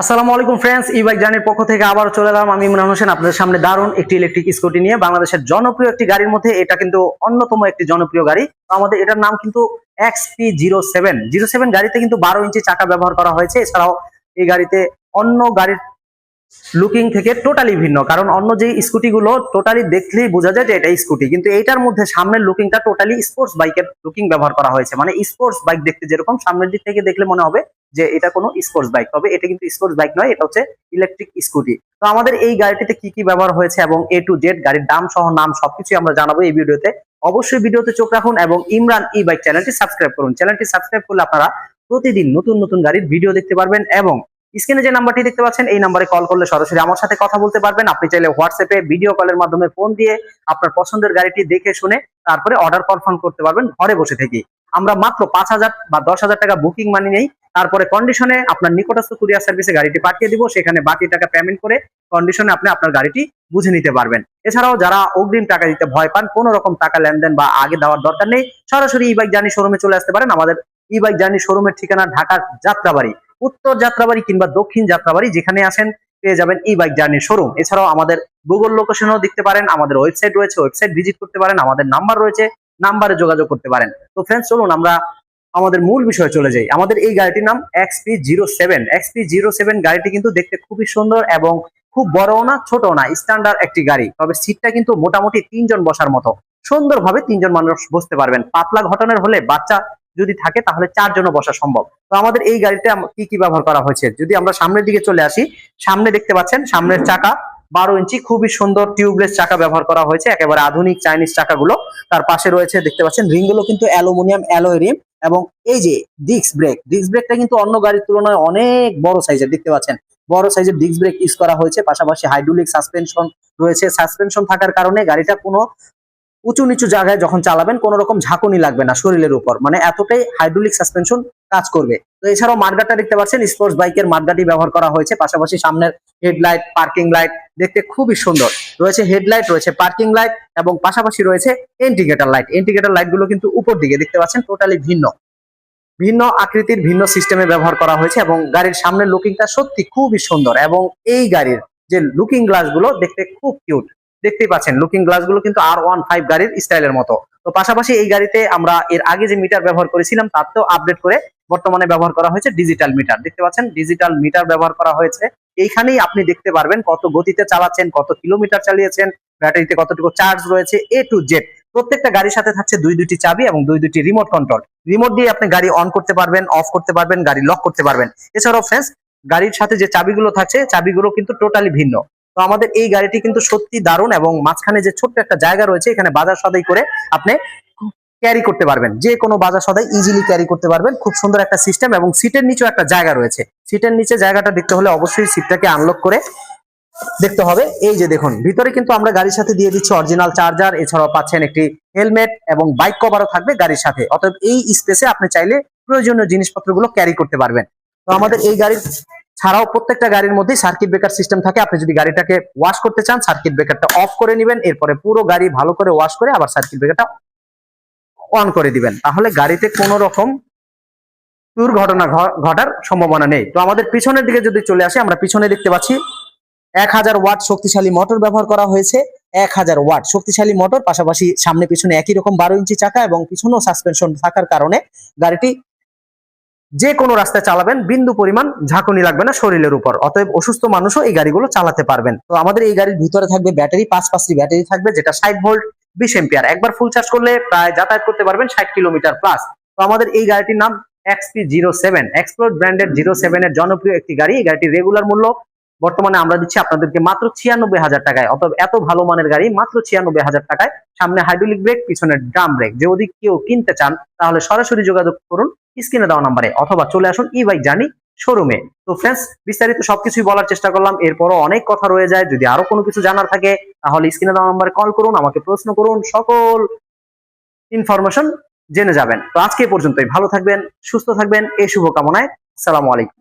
আসসালামু আলাইকুম ফ্রেন্ডস ই বাইক জার্নির পক্ষ থেকে আবার চলে এলাম। আমি ইমরান হোসেন, আপনাদের সামনে দারুণ একটি ইলেকট্রিক স্কুটি নিয়ে বাংলাদেশের জনপ্রিয় একটি গাড়ির মধ্যে। এটা কিন্তু অন্যতম একটি জনপ্রিয় গাড়ি। আমাদের এটার নাম কিন্তু XP zero seven zero seven গাড়িতে কিন্তু বারো ইঞ্চি চাকা ব্যবহার করা হয়েছে। এছাড়াও এই গাড়িতে অন্য গাড়ির লুকিং থেকে টোটালি ভিন্ন। কারণ অন্য যে স্কুটিগুলো টোটালি দেখলেই বোঝা যায় যে এটা স্কুটি কিন্তু এইটার মধ্যে সামনের লুকিংটা টোটালি স্পোর্টস বাইকের লুকিং ব্যবহার করা হয়েছে। মানে স্পোর্টস বাইক দেখতে যেরকম, সামনের দিক থেকে দেখলে মনে হবে যে এটা কোনো স্পোর্টস বাইক তবে এটা কিন্তু স্পোর্টস বাইক নয়, এটা হচ্ছে ইলেকট্রিক স্কুটি তো আমাদের এই গাড়িটিতে কি কি ব্যবহার হয়েছে এবং এ টু জেড গাড়ির দাম সহ নাম সবকিছু আমরা জানাব এই ভিডিওতে। অবশ্যই ভিডিওতে চোখ রাখুন এবং ইমরান ই বাইক চ্যানেলটি সাবস্ক্রাইব করুন। চ্যানেলটি সাবস্ক্রাইব করলে আপনারা প্রতিদিন নতুন নতুন গাড়ির ভিডিও দেখতে পারবেন এবং স্ক্রিনে যে নাম্বারটি দেখতে পাচ্ছেন, এই নাম্বারে কল করলে সরাসরি আমার সাথে কথা বলতে পারবেন। আপনি চাইলে হোয়াটসঅ্যাপে ভিডিও কলের মাধ্যমে ফোন দিয়ে আপনার পছন্দের গাড়িটি দেখে শুনে তারপরে অর্ডার কনফার্ম করতে পারবেন ঘরে বসে থেকে আমরা মাত্র পাঁচ হাজার বা দশ হাজার টাকা বুকিং মানি নেই। তারপরে কন্ডিশনে আপনার নিকটস্থ কুরিয়ার সার্ভিসে গাড়িটি পাঠিয়ে দিব, সেখানে বাকি টাকা পেমেন্ট করে কন্ডিশনে আপনি আপনার গাড়িটি বুঝে নিতে পারবেন। এছাড়াও যারা অগ্রিম টাকা দিতে ভয় পান, কোনো রকম টাকা লেনদেন বা আগে দেওয়ার দরকার নেই, সরাসরি ই বাইক জার্নি শোরুমে চলে আসতে পারেন। আমাদের ই বাইক জার্নি শোরুমের ঠিকানা ঢাকার যাত্রাবাড়ি, উত্তর যাত্রাবাড়ি কিংবা দক্ষিণ যাত্রাবাড়ি, যেখানে আসেন পেয়ে যাবেন ই বাইক জার্নি শোরুম এছাড়াও আমাদের গুগল লোকেশনও দেখতে পারেন, আমাদের ওয়েবসাইট রয়েছে ওয়েবসাইট ভিজিট করতে পারেন, আমাদের নাম্বার রয়েছে নাম্বারে যোগাযোগ করতে পারেন। তো ফ্রেন্ডস চলুন আমরা আমাদের মূল বিষয়ে চলে যাই। আমাদের এই গাড়িটির নাম XP zero seven XP zero seven গাড়িটি কিন্তু দেখতে খুবই সুন্দর এবং খুব বড়ও না ছোট না স্ট্যান্ডার্ড একটি গাড়ি। তবে সিটটা কিন্তু মোটামুটি তিনজন বসার মতো। সুন্দরভাবে তিনজন মানুষ বসতে পারবেন। পাতলা ঘটনার হলে বাচ্চা যদি থাকে তাহলে চারজনও বসা সম্ভব। তো আমাদের এই গাড়িতে কি কি ব্যবহার করা হয়েছে? যদি আমরা সামনের দিকে চলে আসি, সামনে দেখতে পাচ্ছেন, সামনের চাকা বারো ইঞ্চি, খুবই সুন্দর টিউবলেস চাকা ব্যবহার করা হয়েছে, একেবারে আধুনিক চাইনিজ চাকাগুলো। তার পাশে রয়েছে, দেখতে পাচ্ছেন, রিংগুলো কিন্তু অ্যালুমিনিয়াম অ্যালয় রিম এবং এই যে ডিস্ক ব্রেক ডিস্ক ব্রেকটা কিন্তু অন্য গাড়ির তুলনায় অনেক বড় সাইজের দেখতে পাচ্ছেন। বড় সাইজের ডিস্ক ব্রেক ইউজ করা হয়েছে, পাশাপাশি হাইড্রোলিক সাসপেনশন রয়েছে। সাসপেনশন থাকার কারণে গাড়িটা কোনো উঁচু নিচু জায়গায় যখন চালাবেন, কোনো রকম ঝাঁকুনি লাগবে না শরীরের উপর। মানে এতটাই হাইড্রোলিক সাসপেনশন কাজ করবে। তো এছাড়াও মার্গাটা দেখতে পাচ্ছেন স্পোর্টস বাইকের মার্গাটি ব্যবহার করা হয়েছে। পাশাপাশি সামনের হেডলাইট পার্কিং লাইট দেখতে খুবই সুন্দর। রয়েছে হেডলাইট রয়েছে পার্কিং লাইট এবং পাশাপাশি রয়েছে ইন্ডিকেটর লাইট ইন্ডিকেটর লাইটগুলো কিন্তু উপর দিকে দেখতে পাচ্ছেন টোটালি ভিন্ন। ভিন্ন আকৃতির, ভিন্ন সিস্টেমে ব্যবহার করা হয়েছে এবং গাড়ির সামনের লুকিংটা সত্যি খুবই সুন্দর এবং এই গাড়ির যে লুকিং গ্লাসগুলো দেখতে খুব কিউট দেখতেই পাচ্ছেন লুকিং গ্লাসগুলো কিন্তু আর ওয়ান ফাইভ গাড়ির স্টাইলের মতো। তো পাশাপাশি এই গাড়িতে আমরা এর আগে যে মিটার ব্যবহার করেছিলাম তাতেও আপডেট করে বর্তমানে ব্যবহার করা হয়েছে ডিজিটাল মিটার দেখতে পাচ্ছেন ডিজিটাল মিটার ব্যবহার করা হয়েছে। এইখানেই আপনি দেখতে পারবেন কত গতিতে চালাচ্ছেন, কত কিলোমিটার চালিয়েছেন, ব্যাটারিতে কতটুকু চার্জ রয়েছে এ টু জেড প্রত্যেকটা গাড়ির সাথে থাকছে দুই দুইটি চাবি এবং দুই দুইটি রিমোট কন্ট্রোল রিমোট দিয়ে আপনি গাড়ি অন করতে পারবেন অফ করতে পারবেন, গাড়ি লক করতে পারবেন। এছাড়াও ফ্রেন্ডস গাড়ির সাথে যে চাবিগুলো থাকছে, চাবিগুলো কিন্তু টোটালি ভিন্ন। তো আমাদের এই গাড়িটি কিন্তু সত্যি দারুণ এবং মাঝখানে যে ছোট্ট একটা জায়গা রয়েছে, এখানে বাজার সদাই করে আপনি ক্যারি করতে পারবেন। যে কোনো বাজার সদাই ইজিলি ক্যারি করতে পারবেন। খুব সুন্দর একটা সিস্টেম এবং সিটের নিচেও একটা জায়গা রয়েছে। সিটের নিচে জায়গাটা দেখতে হলে অবশ্যই সিটটাকে আনলক করে দেখতে হবে। এই যে দেখুন, ভিতরে কিন্তু আমরা গাড়ির সাথে দিয়ে দিচ্ছি অরিজিনাল চার্জার এছাড়াও পাচ্ছেন একটি হেলমেট এবং বাইক কভারও থাকবে গাড়ির সাথে। অতএব এই স্পেসে আপনি চাইলে প্রয়োজনীয় জিনিসপত্রগুলো ক্যারি করতে পারবেন। তো আমাদের এই গাড়ির ছাড়াও প্রত্যেকটা গাড়ির মধ্যে সার্কিট ব্রেকার সিস্টেম থাকে। আপনি যদি গাড়িটাকে ওয়াশ করতে চান সার্কিট ব্রেকারটা অফ করে নেবেন। এরপরে পুরো গাড়ি ভালো করে ওয়াশ করে আবার সার্কিট ব্রেকারটা অন করে দিবেন। তাহলে গাড়িতে কোনো রকম দুর্ঘটনা ঘটার সম্ভাবনা নেই। তো আমাদের পিছনের দিকে যদি চলে আসে, আমরা পিছনে দেখতে পাচ্ছি এক হাজার ওয়াট শক্তিশালী মোটর ব্যবহার করা হয়েছে। এক হাজার ওয়াট শক্তিশালী মোটর পাশাপাশি সামনে পিছনে একই রকম বারো ইঞ্চি চাকা এবং পিছনেও সাসপেনশন থাকার কারণে গাড়িটি যে কোনো রাস্তায় চালাবেন, বিন্দু পরিমাণ ঝাঁকুনি লাগবে না শরীরের উপর। অতএব অসুস্থ মানুষও এই গাড়িগুলো চালাতে পারবেন। তো আমাদের এই গাড়ির ভিতরে থাকবে ব্যাটারি, পাঁচ পাঁচটি ব্যাটারি থাকবে, যেটা ষাট ভোল্ট বিশ এম্পিয়ার একবার ফুল চার্জ করলে প্রায় যাতায়াত করতে পারবেন ষাট কিলোমিটার প্লাস তো আমাদের এই গাড়িটির নাম এক্সপি জিরো সেভেন এক্সপ্লোর ব্র্যান্ডের জিরো সেভেন এর জনপ্রিয় একটি গাড়ি। এই গাড়িটির রেগুলার মূল্য বর্তমানে আমরা দিচ্ছি আপনাদেরকে মাত্র ছিয়ানব্বই হাজার টাকায়। অতএব এত ভালো মানের গাড়ি মাত্র ছিয়ানব্বই হাজার টাকায়। সামনে হাইড্রোলিক ব্রেক পিছনে ড্রাম ব্রেক যদি কেউ কিনতে চান, তাহলে সরাসরি যোগাযোগ করুন স্ক্রিনে দেওয়া নাম্বারে অথবা চলে আসুন ই বাইক জার্নি শোরুমে তো ফ্রেন্ডস বিস্তারিত সবকিছুই বলার চেষ্টা করলাম। এরপরও অনেক কথা রয়ে যায়। যদি আরও কোনো কিছু জানার থাকে, তাহলে স্ক্রিনে দেওয়া নাম্বারে কল করুন, আমাকে প্রশ্ন করুন, সকল ইনফরমেশন জেনে যাবেন। তো আজকে পর্যন্তই। ভালো থাকবেন, সুস্থ থাকবেন, এই শুভকামনায়। সালামু আলাইকুম।